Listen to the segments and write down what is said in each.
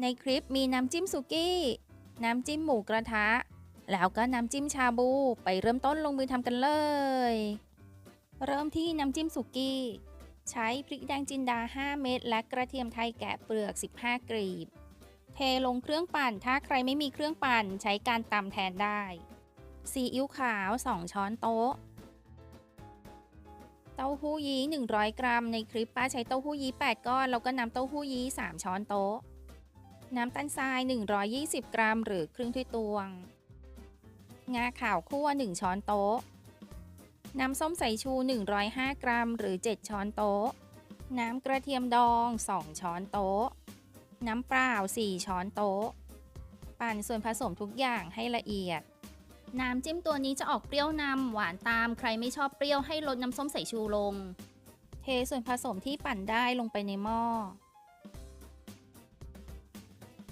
ในคลิปมีน้ำจิ้มสุกี้ น้ำจิ้มหมูกระทะ แล้วก็น้ำจิ้มชาบู ไปเริ่มต้นลงมือทำกันเลย เริ่มที่น้ำจิ้มสุกี้ ใช้พริกแดงจินดา 5 เม็ด และกระเทียมไทยแกะเปลือก 15 กรีบ เทลงเครื่องปั่น ถ้าใครไม่มีเครื่องปั่นใช้การตำแทนได้ ซีอิ๊วขาว 2 ช้อนโต๊ะ เต้าหู้ยี้ 100 กรัม ในคลิปป้าใช้เต้าหู้ยี้ 8 ก้อน แล้วก็น้ำเต้าหู้ยี้ 3 ช้อนโต๊ะ น้ำตาลทราย 120 กรัม หรือครึ่งถ้วยตวง งาขาวคั่ว 1 ช้อนโต๊ะ น้ำส้มสายชู 105 กรัม หรือ 7 ช้อนโต๊ะ น้ำกระเทียมดอง 2 ช้อนโต๊ะ น้ำเปล่า 4 ช้อนโต๊ะ ปั่นส่วนผสมทุกอย่างให้ละเอียด น้ำจิ้มตัวนี้จะออกเปรี้ยวนำหวานตาม ใครไม่ชอบเปรี้ยวให้ลดน้ำส้มสายชูลง เทส่วนผสมที่ปั่นได้ลงไปในหม้อ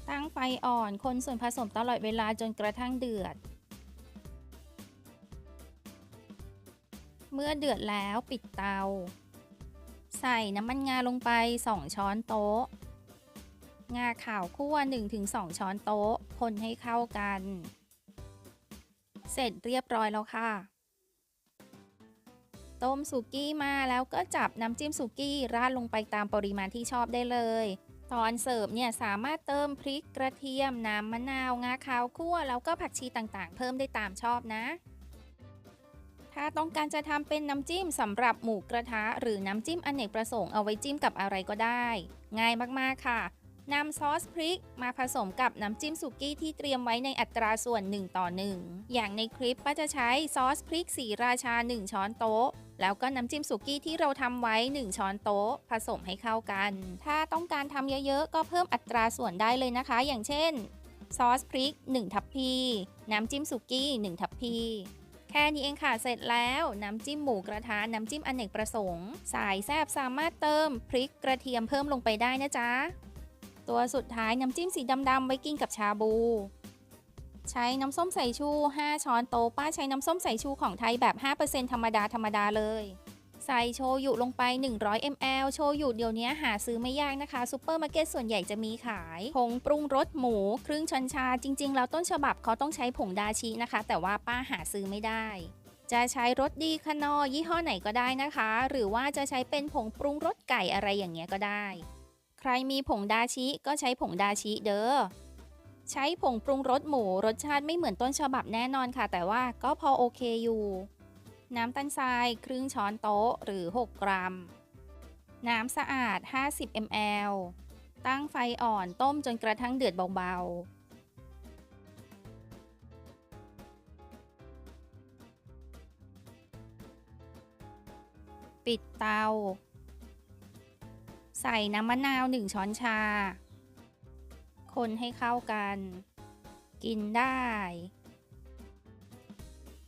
ตั้งไฟอ่อนคนส่วนผสมตลอดเวลาจนกระทั่งเดือด เมื่อเดือดแล้วปิดเตา ใส่น้ำมันงาลงไป 2 ช้อนโต๊ะ งาขาวคั่ว 1-2 ช้อนโต๊ะ คนให้เข้ากัน เสร็จเรียบร้อยแล้วค่ะ ต้มสุกี้มาแล้วก็จับน้ำจิ้มสุกี้ราดลงไปตามปริมาณที่ชอบได้เลย ตอนเสิร์ฟเนี่ยสามารถเติมพริกกระเทียมน้ำมะนาวงาขาวคั่วแล้วก็ผักชีต่างๆ เพิ่มได้ตามชอบนะ ถ้าต้องการจะทำเป็นน้ำจิ้มสำหรับหมูกระทะ หรือน้ำจิ้มอเนกประสงค์เอาไว้จิ้มกับอะไรก็ได้ ง่ายมากๆค่ะ นำซอสพริกมาผสมกับน้ำจิ้มสุกี้ที่เตรียมไว้ในอัตราส่วน 1 ต่อ 1 อย่างในคลิปป้าจะใช้ซอสพริกสีราชา 1 ช้อนโต๊ะ แล้วก็น้ำจิ้มสุกี้ที่เราทำไว้ 1 ช้อนโต๊ะ ผสมให้เข้ากัน ถ้าต้องการทำเยอะๆ ก็เพิ่มอัตราส่วนได้เลยนะคะ อย่างเช่น ซอสพริก 1 ทัพพี น้ำจิ้มสุกี้ 1 ทัพพีแค่นี้เองค่ะ เสร็จแล้ว น้ำจิ้มหมูกระทะน้ำจิ้มอเนกประสงค์ สายแซบสามารถเติมพริกกระเทียมเพิ่มลงไปได้นะจ๊ะ ตัวสุดท้ายน้ำจิ้มสีดำๆไว้กินกับชาบู ใช้น้ำส้มสายชู 5 ช้อนโต๊ะป้าใช้น้ำส้มสายชูของไทยแบบ 5%ธรรมดาธรรมดาเลย ใส่โชยุลงไป 100 ml โชยุเดี๋ยวนี้หาซื้อไม่ยากนะคะซูเปอร์มาร์เก็ตส่วนใหญ่จะมีขาย ผงปรุงรสหมู ครึ่งช้อนชา จริง ๆ แล้วต้นฉบับเขาต้องใช้ผงดาชินะคะ แต่ว่าป้าหาซื้อไม่ได้จะใช้รสดีคานอยี่ห้อไหนก็ได้นะคะ หรือว่าจะใช้เป็นผงปรุงรสไก่อะไรอย่างเงี้ยก็ได้ ใครมีผงดาชิก็ใช้ผงดาชิเด้อ ใช้ผงปรุงรสหมู รสชาติไม่เหมือนต้นฉบับแน่นอนค่ะ แต่ว่าก็พอโอเคอยู่ น้ำตาลทรายครึ่งช้อนโต๊ะหรือ 6 กรัม น้ำสะอาด 50 ml ตั้งไฟอ่อนต้มจนกระทั่งเดือดเบาๆ ปิดเตา ใส่น้ำมะนาว 1 ช้อนชา คนให้เข้ากัน กินได้